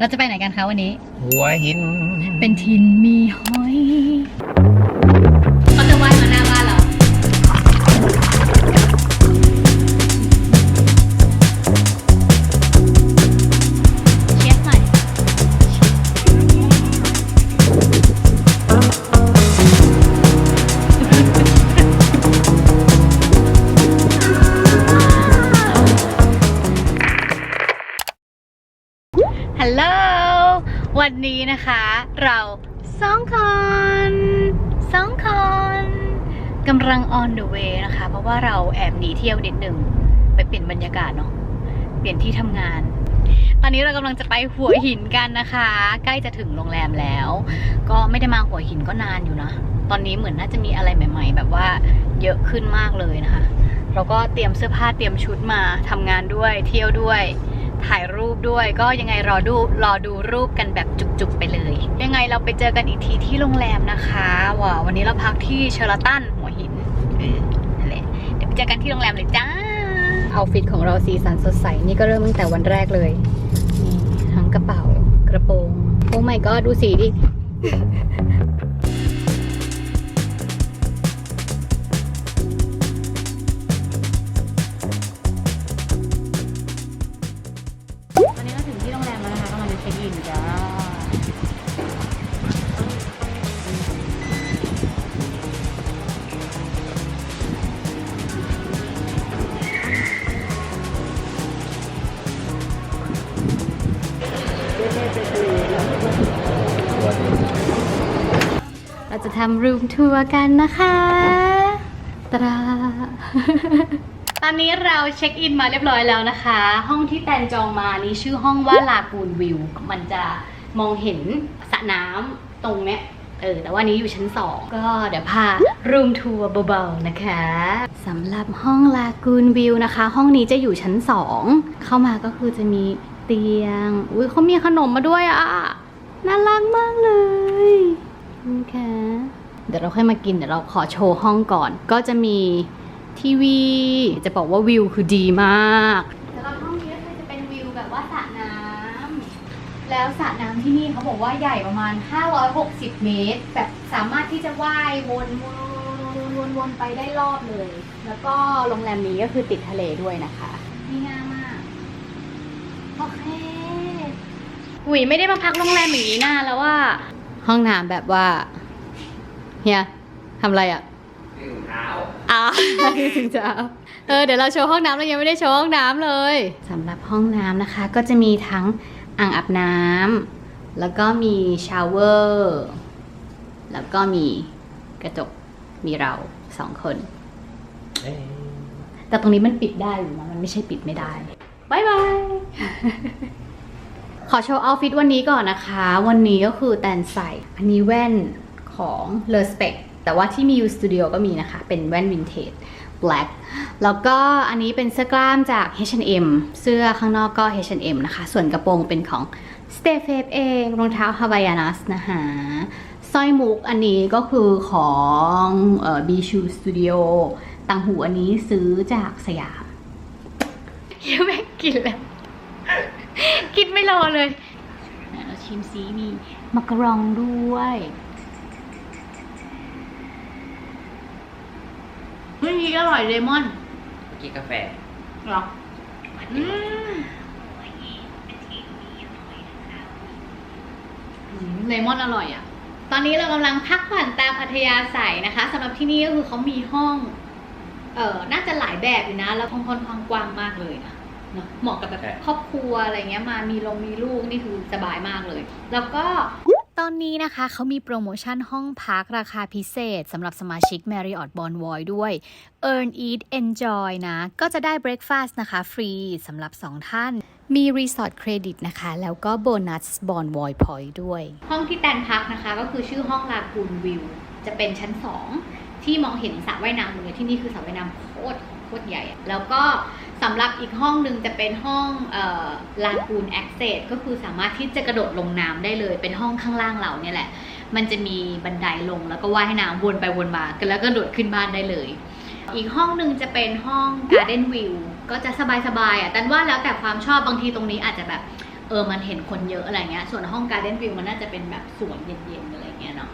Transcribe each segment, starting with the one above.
เราจะไปไหนกันคะวันนี้ หัวหิน เป็นทินมีหอย นนี้นะคะ เราสองคนสองคนกำลัง on the way นะคะ เพราะว่าเราแอบหนีเที่ยวนิดหนึ่งไปเปลี่ยนบรรยากาศเนาะเปลี่ยนที่ทำงาน ตอนนี้เรากำลังจะไปหัวหินกันนะคะ ใกล้จะถึงโรงแรมแล้ว ก็ไม่ได้มาหัวหินก็นานอยู่นะ ตอนนี้เหมือนน่าจะมีอะไรใหม่ ๆ แบบว่าเยอะขึ้นมากเลยนะคะ เราก็เตรียมเสื้อผ้าเตรียมชุดมาทำงานด้วยเที่ยวด้วย ถ่ายรูปด้วย ก็ยังไงรอดูรอดูรูปกันแบบจุกๆไปเลย ยังไงเราไปเจอกันอีกทีที่โรงแรมนะคะว้าววันนี้เราพักที่เชอร์ตันหัวหินเออนั่นแหละเดี๋ยวไปเจอกันที่โรงแรมเลยจ้าเอาฟิตของเราสีสันสดใสนี่ก็เริ่มตั้งแต่วันแรกเลยนี่ทั้งกระเป๋ากระโปรงโอ้ไม่ก็ดูสีดิ นจ้าเราจะทำรูมทัวร์กันนะคะตรา ตอนนี้เราเช็คอินมาเรียบร้อยแล้วนะคะ ห้องที่แตนจองมานี้ชื่อห้องว่าลากูนวิว มันจะมองเห็นสระน้ำตรงเนี้ยเออ แต่ว่านี้อยู่ชั้น 2 ก็เดี๋ยวพารูมทัวร์เบาๆนะคะสำหรับห้องลากูนวิวนะคะ ห้องนี้จะอยู่ชั้น 2 เข้ามาก็คือจะมีเตียง อุ้ยเขามีขนมมาด้วยอะ น่ารักมากเลยนะคะเดี๋ยวเราค่อยมากิน เดี๋ยวเราขอโชว์ห้องก่อน ก็จะมี ทีวี จะบอกว่าวิวคือดีมากสำหรับห้องนี้ก็คือจะเป็นวิวแบบว่าสระน้ำแล้วสระน้ำที่นี่เขาบอกว่าใหญ่ประมาณ 560 เมตร แบบสามารถที่จะว่ายวนวนวนวนไปได้รอบเลย แล้วก็โรงแรมนี้ก็คือติดทะเลด้วยนะคะนี่ง่ายมากโอเคหุยไม่ได้มาพักโรงแรมอย่างนี้นานแล้วว่า ห้องน้ำแบบว่าเฮียทำอะไรอะ ถึงเท้าอ่าถึงจะเอาเออเดี๋ยวเราโชว์ห้องน้ำเรายังไม่ได้โชว์ห้องน้ำเลยสำหรับห้องน้ำนะคะ ก็จะมีทั้งอ่างอาบน้ำแล้วก็มีชาวเวอร์แล้วก็มีกระจกมีเราสองคนเอ้ยแต่ตรงนี้มันปิดได้อยู่นะมันไม่ใช่ปิดไม่ได้บายบายขอโชว์เอาท์ฟิตวันนี้ก่อนนะคะ วันนี้ก็คือแตนใส่ อันนี้แว่นของ l e r Spec แต่ว่าที่มี U Studio ก็มีนะคะ เป็นแว่นวินเทจ black แล้วก็อันนี้เป็นเสื้อกล้ามจาก H&M เสื้อข้างนอกก็ H&M นะคะ ส่วนกระโปรงเป็นของ s t e f a p เองรองเท้า Havaianas นะคะสร้อยมุกอันนี้ก็คือของเอ่อ B Shoe Studio ต่างหูอันนี้ซื้อจากสยามเฮียแม่งกินแล้ว กินไม่รอเลยไหนเราชิมซีมีมักกะรองด้วย เฮ้ยนี่ก็อร่อยเลมอนเมื่อกี้กาแฟเหรออืมอืมเลมอนอร่อยอะ ตอนนี้เรากำลังพักผ่อนตามอัธยาศัยนะคะสำหรับที่นี่ก็คือเขามีห้อง เออน่าจะหลายแบบอยู่นะ แล้วห้องค่อนข้างกว้างมากเลยนะเนอะเหมาะกับแบบครอบครัวอะไรเงี้ยมามีลงมีลูกนี่คือสบายมากเลย แล้วก็ ตอนนี้นะคะเขามีโปรโมชั่นห้องพักราคาพิเศษสำหรับสมาชิก Marriott Bonvoy ด้วย Earn Eat Enjoy นะ ก็จะได้ breakfast นะคะ ฟรีสำหรับ 2 ท่าน มี Resort Credit นะคะ แล้วก็โบนัส Bonvoy Point ด้วย ห้องที่แตนพักนะคะ ก็คือชื่อห้องลากูนวิว จะเป็นชั้น 2 ที่มองเห็นสระว่ายน้ำเลยที่นี่คือสระว่ายน้ำโคตรโคตรใหญ่ แล้วก็ สำหรับอีกห้องหนึ่งจะเป็นห้องลากูนแอคเซสก็คือสามารถที่จะกระโดดลงน้ำได้เลย เป็นห้องข้างล่างเราเนี่ยแหละ มันจะมีบันไดลงแล้วก็ว่ายน้ำวนไปวนมาแล้วก็โดดขึ้นบ้านได้เลย อีกห้องหนึ่งจะเป็นห้อง Garden View ก็จะสบายๆอะแต่ว่าแล้วแต่ความชอบบางทีตรงนี้อาจจะแบบเออมันเห็นคนเยอะอะไรเงี้ย ส่วนห้องการ์เด้นวิวมันน่าจะเป็นแบบสวนเย็นๆอะไรเงี้ยเนาะ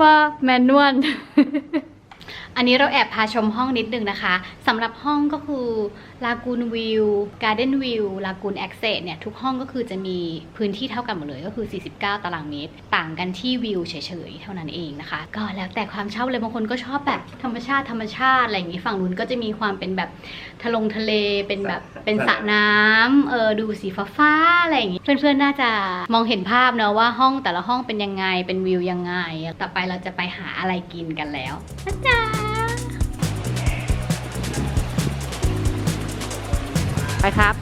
ว่าแมนนวล อันนี้เราแอบพาชมห้องนิดนึงนะคะสำหรับห้องก็คือลากูนวิวการ์เด้นวิวลากูนแอคเซสเนี่ยทุกห้องก็คือจะมีพื้นที่เท่ากันหมดเลยก็คือ 49 ตารางเมตร ต่างกันที่วิวเฉยๆ เท่านั้นเองนะคะ ก็แล้วแต่ความชอบเลยบางคนก็ชอบแบบธรรมชาติธรรมชาติอะไรอย่างนี้ฝั่งนู้นก็จะมีความเป็นแบบทะลงทะเลเป็นแบบเป็นสระน้ำเออดูสีฟ้าๆอะไรอย่างนี้ เพื่อนๆน่าจะมองเห็นภาพเนอะว่าห้องแต่ละห้องเป็นยังไงเป็นวิวยังไง ต่อไปเราจะไปหาอะไรกินกันแล้วนะจ๊ะ ครับ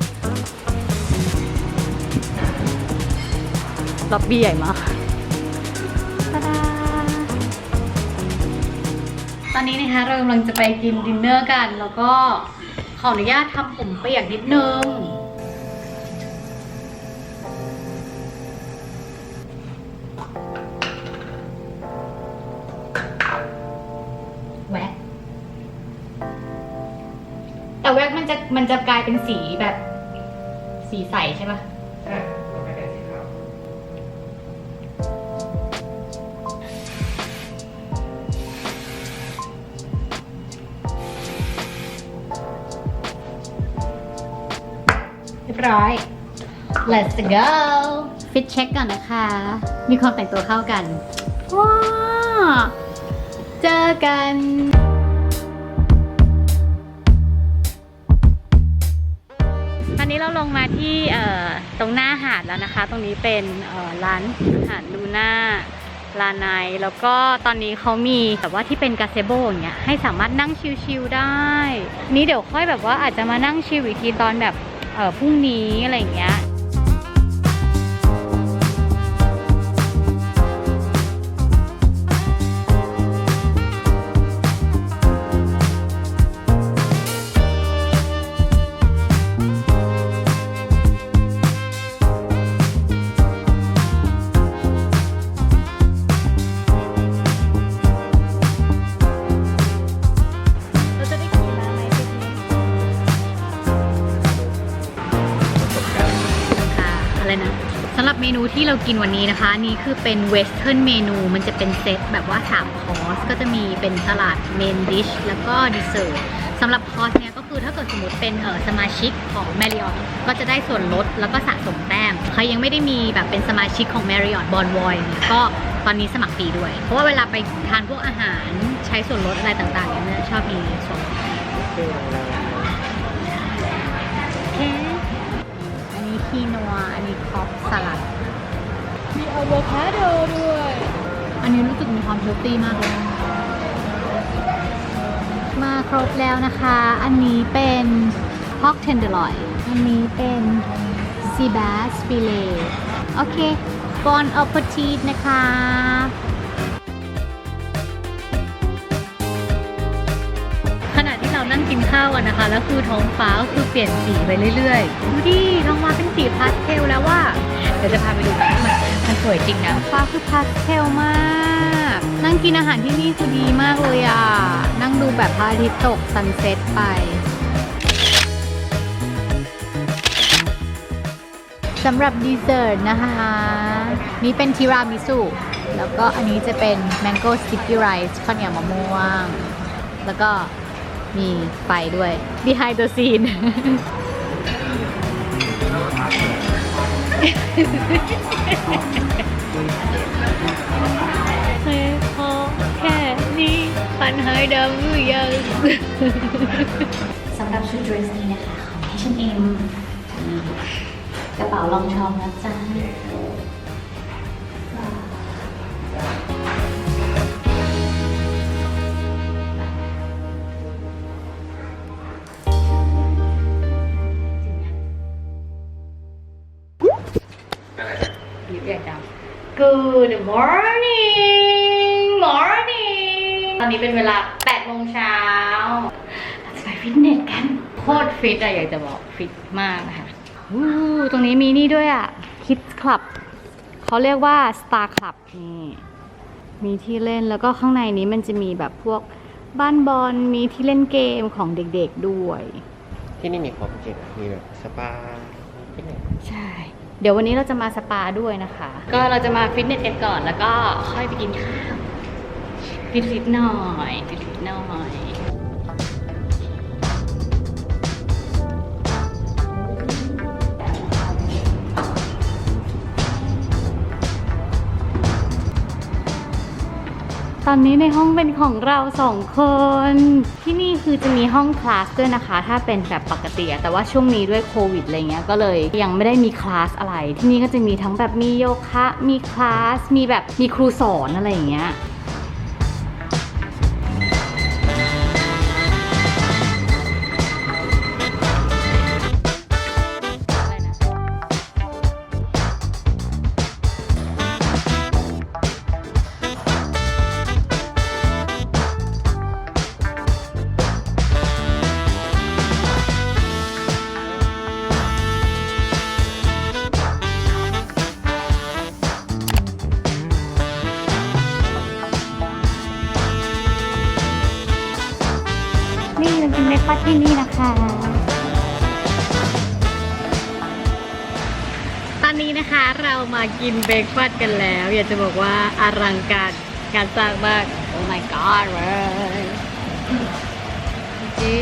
ล็อบบี้ใหญ่มากตาดาตอนนี้นะคะเรากำลังจะไปกินดินเนอร์กัน แล้วก็ขออนุญาตทำผมเปียกนิดนึง แต่แว็กมันจะมันจะกลายเป็นสีแบบ สีใสใช่ปะใช่ต้องไปเป็นสีขาวเรียบร้อย let's go ฟิตเช็คก่อนนะคะ มีความแต่งตัวเข้ากันว้าเจอกัน แล้วนะคะ ตรงนี้เป็นร้านอาหารลูน่าลาไนแล้วก็ตอนนี้เขามีแบบว่าที่เป็นกาเซโบอย่างเงี้ยให้สามารถนั่งชิลๆได้ นี่เดี๋ยวค่อยแบบว่าอาจจะมานั่งชิลอีกทีตอนแบบเออพรุ่งนี้อะไรอย่างเงี้ย ที่เรากินวันนี้นะคะนี่คือเป็นเวสเทิร์นเมนู มันจะเป็นเซตแบบว่า3คอร์สก็จะมีเป็นสลัดเมนดิชแล้วก็ดีเซอร์สำหรับคอร์สเนี้ยก็คือถ้าเกิดสมมติเป็นเออสมาชิกของ Marriott ก็จะได้ส่วนลดแล้วก็สะสมแต้ม ใครยังไม่ได้มีแบบเป็นสมาชิกของ Marriott b o n v o y เนี่ยก็ตอนนี้สมัครฟรีด้วย เพราะว่าเวลาไปทานพวกอาหารใช้ส่วนลดอะไรต่างๆเนี่ยชอบมีส่วนลดอันนี้คีนัวอันนี้คอฟสลัด อะโวคาโดด้วย อันนี้รู้สึกมีความเฮลตี้มากเลย มาครบแล้วนะคะ อันนี้เป็นพอกเทนเดอร์ลอย อันนี้เป็นซีบ s สฟิเลโอเคบอนอ p ป r ทีสนะคะขณะที่เรานั่งกินข้าวกันนะคะ แล้วคือท้องฟ้าก็คือเปลี่ยนสีไปเรื่อยๆ ดูดิท้องฟ้าเป็นสีพาสเทลแล้วว่าเดี๋ยวจะพาไปดูกัน วยจริงนะฟ้าคือพาสเทลมาก นั่งกินอาหารที่นี่คือดีมากเลยอะ นั่งดูแบบพระอาทิตย์ตกซันเซ็ตไปสำหรับดีเซอร์ตนะคะ นี่เป็นทีรามิสุแล้วก็อันนี้จะเป็นแมงโก้สติ k กี้ไรซ์ข้าวเหนียวมะม่วง แล้วก็มีไฟด้วย behind the scene พอแค่นี้ปัญหาดำหรือยังสำหรับชุดเดรสนี้นะคะของ H&M กระเป๋าลองชองนะจ๊ะ Good morning morning ตอนนี้เป็นเวลา8โมงเช้าเราจะไปฟิตเนสกัน โคตรฟิตอะอยากจะบอกฟิตมากนะคะอู้ตรงนี้มีนี่ด้วยอะ Kids Club เขาเรียกว่า Star Club นี่มีที่เล่นแล้วก็ข้างในนี้มันจะมีแบบพวกบ้านบอลมีที่เล่นเกมของเด็กๆด้วย ที่นี่มีครบจริงๆมีแบบสปาฟิตเนสใช่ เดี๋ยววันนี้เราจะมาสปาด้วยนะคะ ก็เราจะมาฟิตเนสกันก่อนแล้วก็ค่อยไปกินข้าวฟิตฟิตๆหน่อยฟิตฟิตๆหน่อย ตอนนี้ในห้องเป็นของเราสองคน ที่นี่คือจะมีห้องคลาสด้วยนะคะ ถ้าเป็นแบบปกติอะแต่ว่าช่วงนี้ด้วยโควิดอะไรเงี้ยก็เลยยังไม่ได้มีคลาสอะไร ที่นี่ก็จะมีทั้งแบบมีโยคะ มีคลาส มีแบบมีครูสอนอะไรอย่างเงี้ย กินเบรกฟาสต์กันแล้ว อยากจะบอกว่าอลังการการสร้างมาก โอ้ my god เลยจี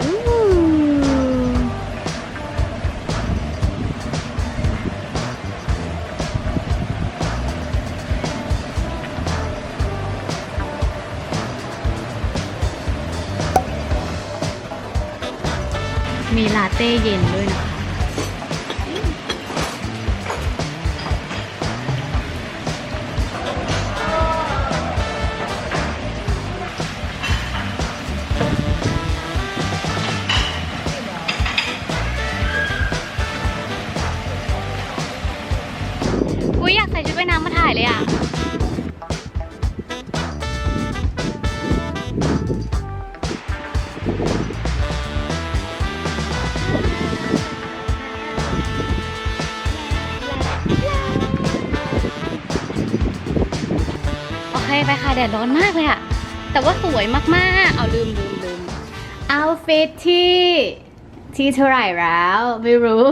อู้มีลาเต้เย็นด้วยนะ อะ โอเคไปค่ะแดดร้อนมากเลยอะแต่ว่าสวยมากๆ เอาลืมลืมลืมเอาฟิตที่ที่เท่าไหร่แล้ว ไม่รู้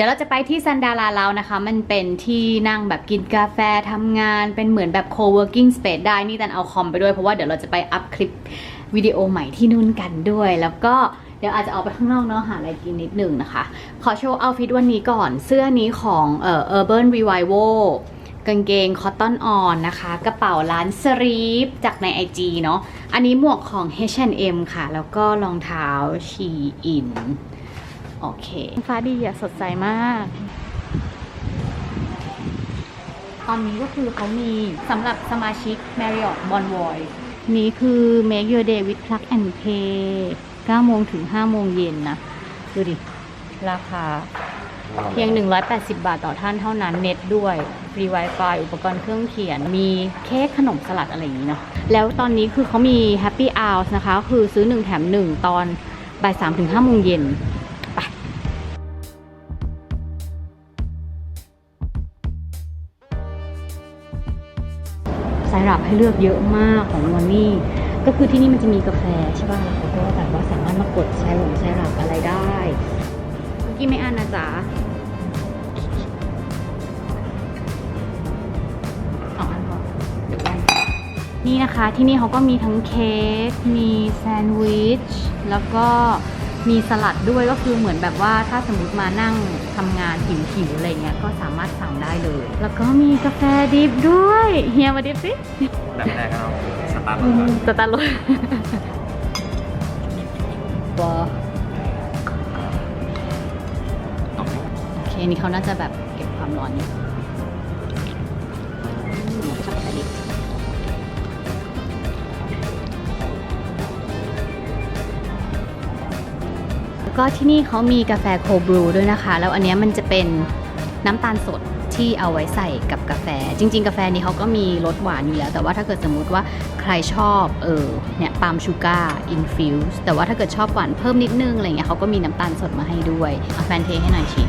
ดี๋ยวเราจะไปที่ซันดาราเรานะคะ มันเป็นที่นั่งแบบกินกาแฟทำงาน เป็นเหมือนแบบ co-working space ได้ นี่ตันเอาคอมไปด้วย เพราะว่าเดี๋ยวเราจะไปอัพคลิปวิดีโอใหม่ที่นู่นกันด้วย แล้วก็เดี๋ยวอาจจะออกไปข้างนอกเนาะหาอะไรกินนิดหนึ่งนะคะ ขอโชว์เอาฟิตวันนี้ก่อน เสื้อนี้ของเอ่อ Urban Revival กางเกงคอตตอนออนนะคะ กระเป๋าร้านสรีฟจากใน IG เนาะ อันนี้หมวกของ H&M ค่ะ แล้วก็รองเท้าชีอิน โอเคฟ้าดีอะสดใสมาก ตอนนี้ก็คือเขามีสำหรับสมาชิก Marriott Bonvoy นี้คือ Make Your Day with Plug and Pay 9โมงถึง5โมงเย็นนะ ดูดิ ราคา เพียง 180 บาทต่อท่านเท่านั้นเน็ตด้วยฟรี Wi-Fi อุปกรณ์เครื่องเขียน มีเค้กขนมสลัดอะไรอย่างนี้เนาะแล้วตอนนี้คือเขามี Happy Hours นะคะ คือซื้อ 1 แถม 1 ตอนบ่าย3ถึง5โมงเย็น ไซรัปให้เลือกเยอะมากของนวนี่ก็คือที่นี่มันจะมีกาแฟใช่ป่ะแล้วก็แบบว่าสามารถมากดไซรัปไซรัปอะไรได้เมื่อกี้ไม่อ่านนะจ๊ะสองอันพอเดี๋ยวนนี่นะคะที่นี่เขาก็มีทั้งเค้กมีแซนด์วิชแล้วก็ มีสลัดด้วยก็คือเหมือนแบบว่าถ้าสมมติมานั่งทำงานหิวๆอะไรเงี้ยก็สามารถสั่งได้เลย แล้วก็มีกาแฟดิฟด้วยเฮียมาดิฟสิแบบแรกเอาสตาร์ทรถก่อนสตาร์ทรถว้าโอเคนี่เขาน่าจะแบบเก็บความร้อนอยู่ ก็ที่นี่เขามีกาแฟโคบรูด้วยนะคะ แล้วอันนี้มันจะเป็นน้ำตาลสดที่เอาไว้ใส่กับกาแฟ จริง ๆ กาแฟนี้เขาก็มีรสหวานอยู่แล้ว แต่ว่าถ้าเกิดสมมุติว่าใครชอบเออเนี่ยปาล์มชูการ์อินฟิวส์แต่ว่าถ้าเกิดชอบหวานเพิ่มนิดนึงอะไรเงี้ยเขาก็มีน้ำตาลสดมาให้ด้วยเอาแฟนเทให้หน่อยชี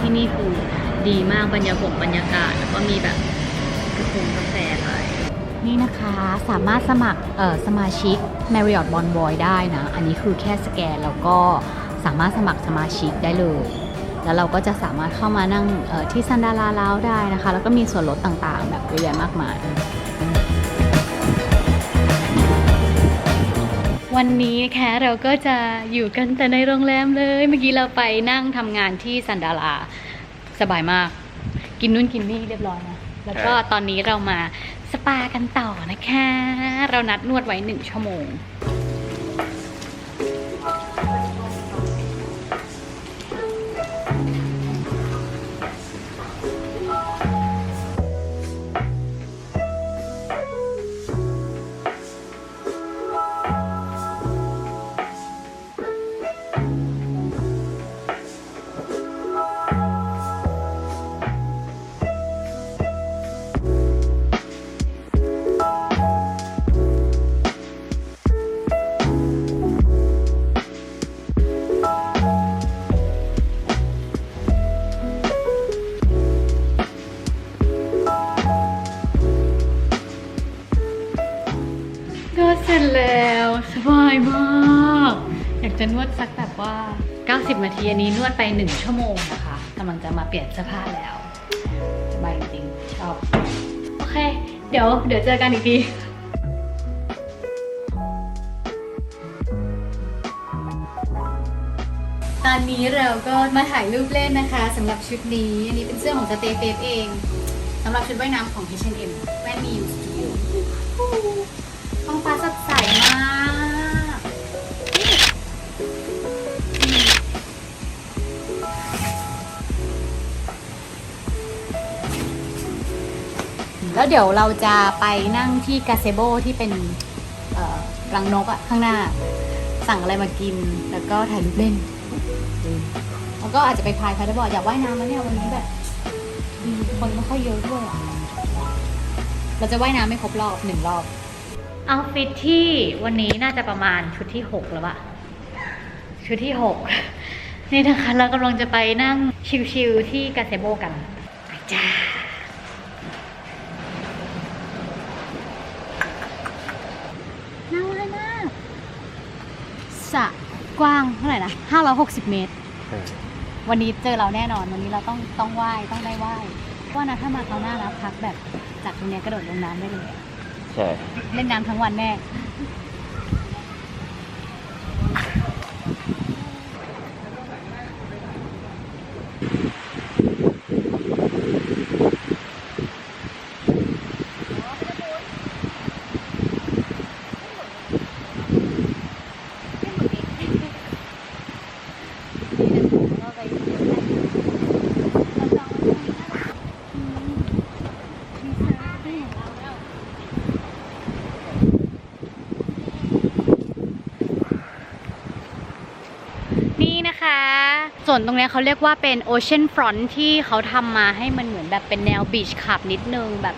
ที่นี่คือดีมากบรรยากาศบรรยากาศแล้วก็มีแบบกระโปรงกาแฟอะไรนี่นะคะสามารถสมัครเอ่อสมาชิก Marriott Bonvoy ได้นะ อันนี้คือแค่สแกนแล้วก็สามารถสมัครสมาชิกได้เลย แล้วเราก็จะสามารถเข้ามานั่งที่ซันดาราลาวได้นะคะ แล้วก็มีส่วนลดต่างๆ แบบเยอะแยะมากมาย วันนี้แค่เราก็จะอยู่กันแต่ในโรงแรมเลย เมื่อกี้เราไปนั่งทำงานที่ซันดาราสบายมาก กินนู่นกินนี่เรียบร้อยนะ แล้วก็ตอนนี้เรามาสปากันต่อนะคะ เรานัดนวดไว้หนึ่งชั่วโมง สบายมาก อยากจะนวดสักแบบว่า 90 นาทีอันนี้นวดไป 1 ชั่วโมงนะคะกำลังจะมาเปลี่ยนเสื้อผ้าแล้วสบายจริงชอบ โอเค เดี๋ยวเดี๋ยวเจอกันอีกทีตอนนี้เราก็มาถ่ายรูปเล่นนะคะสำหรับชุดนี้ อันนี้เป็นเสื้อของสเตเฟเองสำหรับชุดว่ายน้ำของ H&M แว่นมีอยู่สตูดิโอท้อง ฟ้าสดใสมากแล้วเดี๋ยวเราจะไปนั่งที่กาเซโบที่เป็นรังนกอะข้างหน้า สั่งอะไรมากินแล้วก็ถ่ายรูปเล่น แล้วก็อาจจะไปพายพายได้บอร์ดอยากว่ายน้ำแล้วเนี่ยวันนี้แบบคนไม่ค่อยเยอะด้วยอะเราจะว่ายน้ำไม่ครบรอบหนึ่งรอบ เอาฟิตที่วันนี้น่าจะประมาณชุดที่หกแล้วอะชุดที่หกนี่นะคะเรากำลังจะไปนั่งชิลๆที่กาเซโบกันไปจ้าน่าว่ายมากสระกว้างเท่าไหร่นะ560เมตร วันนี้เจอเราแน่นอน วันนี้เราต้องต้องไหว้ต้องได้ไหว้ว่านะถ้ามาคราวหน้านะพักแบบจากตรงเนี้ยกระโดดลงน้ำได้เลยอะใช่ เล่นน้ำทั้งวันแน่นะคะ ส่วนตรงนี้เขาเรียกว่าเป็น Ocean Front ที่เขาทำมาให้มันเหมือนแบบเป็นแนวบีชคลับนิดนึงแบบ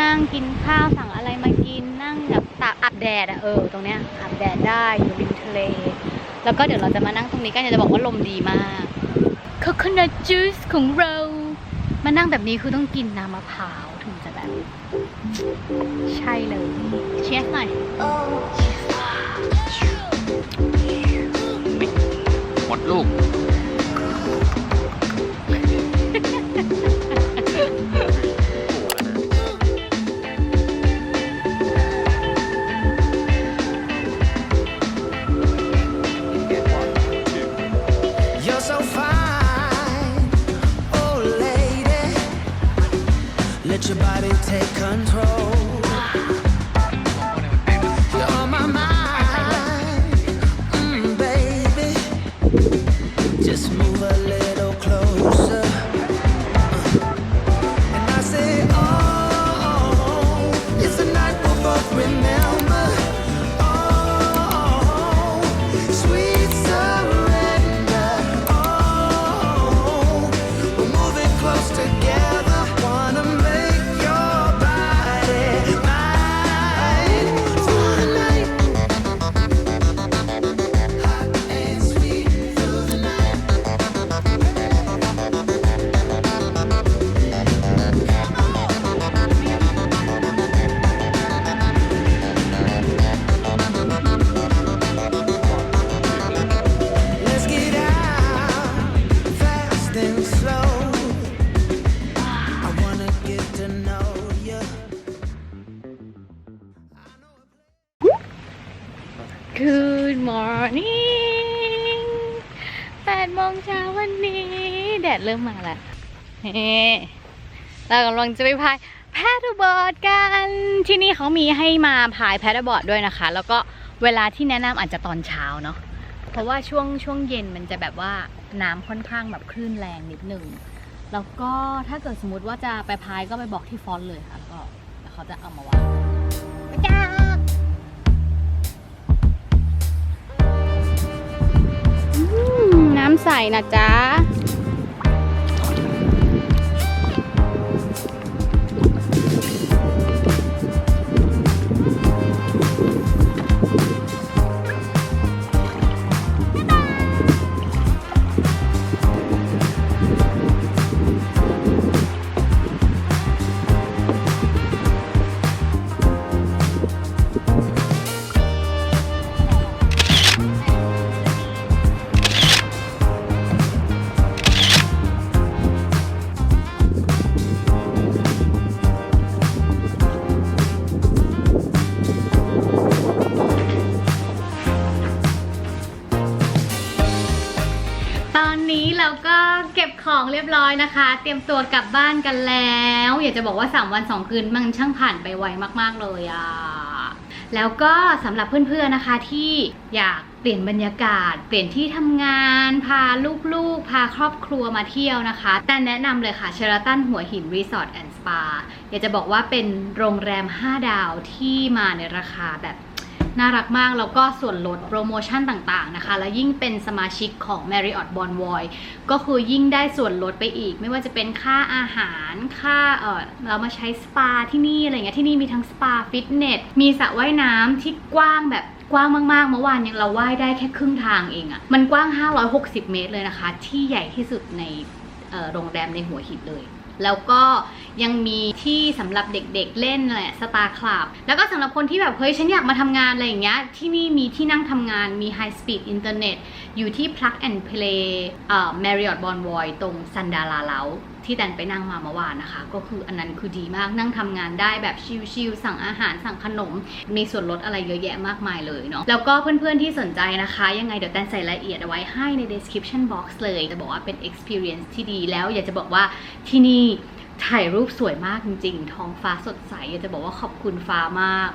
นั่งกินข้าวสั่งอะไรมากินนั่งแบบตากอาบแดดอะเออตรงเนี้ยอาบแดดได้อยู่ริมทะเล แล้วก็เดี๋ยวเราจะมานั่งตรงนี้กันจะบอกว่าลมดีมาก Coconut Juice ของเรามานั่งแบบนี้คือต้องกินน้ำมะพร้าวถึงจะแบบ ใช่เลยเชียร์หน่อยหมดลูก take control. ริ่มมาแล้วเรากำลังจะไปพายแพดบอร์ดกัน ที่นี่เขามีให้มาพายแพดบอร์ดด้วยนะคะ แล้วก็เวลาที่แนะนำอาจจะตอนเช้าเนาะเพราะว่าช่วงช่วงเย็นมันจะแบบว่าน้ำค่อนข้างแบบคลื่นแรงนิดนึงแล้วก็ถ้าเกิดสมมติว่าจะไปพายก็ไปบอกที่ฟอนต์เลยค่ะก็เขาจะเอามาวางไปจ้าอืมน้ำใสนะจ๊ะ นี้เราก็เก็บของเรียบร้อยนะคะ เตรียมตัวกลับบ้านกันแล้ว อยากจะบอกว่า 3 วัน 2 คืนมันช่างผ่านไปไวมากๆเลยอะแล้วก็สำหรับเพื่อนๆนะคะที่อยากเปลี่ยนบรรยากาศ เปลี่ยนที่ทำงาน พาลูกๆ พาครอบครัวมาเที่ยวนะคะ แต่แนะนำเลยค่ะเชราตันหัวหินรีสอร์ทแอนด์สปาอยากจะบอกว่าเป็นโรงแรม 5 ดาวที่มาในราคาแบบ น่ารักมาก แล้วก็ส่วนลดโปรโมชั่นต่างๆนะคะ แล้วยิ่งเป็นสมาชิกของ Marriott Bonvoy ก็คือยิ่งได้ส่วนลดไปอีก ไม่ว่าจะเป็นค่าอาหาร ค่าเออเรามาใช้สปาที่นี่อะไรเงี้ย ที่นี่มีทั้งสปาฟิตเนส มีสระว่ายน้ำที่กว้างแบบกว้างมากๆ เมื่อวานยังเราว่ายได้แค่ครึ่งทางเองอะมันกว้าง 560 เมตรเลยนะคะ ที่ใหญ่ที่สุดในโรงแรมในหัวหินเลย แล้วก็ยังมีที่สำหรับเด็กๆเล่นแหละสตาร์คลับแล้วก็สำหรับคนที่แบบ เฮ้ย ฉันอยากมาทำงานอะไรอย่างเงี้ยที่นี่มีที่นั่งทำงานมี High Speed Internet อยู่ที่ Plug and Play เอ่อ Marriott Bonvoy ตรงซันดาราเล้า ที่แตนไปนั่งมาเมื่อวานนะคะ ก็คืออันนั้นคือดีมากนั่งทำงานได้แบบชิลๆสั่งอาหารสั่งขนม มีส่วนลดอะไรเยอะแยะมากมายเลยเนาะแล้วก็เพื่อนๆที่สนใจนะคะ ยังไงเดี๋ยวแตนใส่รายละเอียดเอาไว้ให้ใน description box เลยจะบอกว่าเป็น experience ที่ดีแล้วอยากจะบอกว่าที่นี่ถ่ายรูปสวยมากจริงๆ ท้องฟ้าสดใสอยากจะบอกว่าขอบคุณฟ้ามาก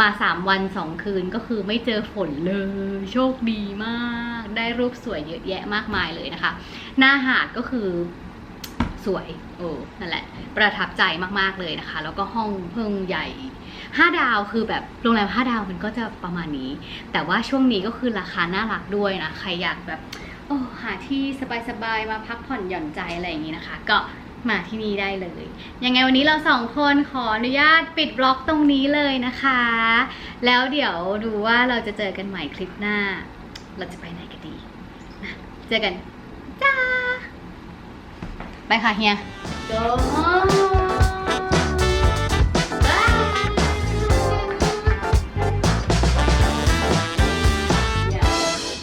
มา 3 วัน 2 คืนก็คือไม่เจอฝนเลย โชคดีมาก ได้รูปสวยเยอะแยะมากมายเลยนะคะ หน้าหาดก็คือ สวยโอ้นั่นแหละ ประทับใจมากๆเลยนะคะ แล้วก็ห้องเพิ่งใหญ่ 5 ดาวคือแบบโรงแรม 5 ดาวมันก็จะประมาณนี้ แต่ว่าช่วงนี้ก็คือราคาน่ารักด้วยนะ ใครอยากแบบโอ้หาที่สบายๆมาพักผ่อนหย่อนใจอะไรอย่างนี้นะคะ ก็มาที่นี่ได้เลย ยังไงวันนี้เราสองคนขออนุญาตปิดบล็อกตรงนี้เลยนะคะ แล้วเดี๋ยวดูว่าเราจะเจอกันใหม่คลิปหน้า เราจะไปไหนกันดีนะเจอกัน จ้า ไปค่ะเฮีย go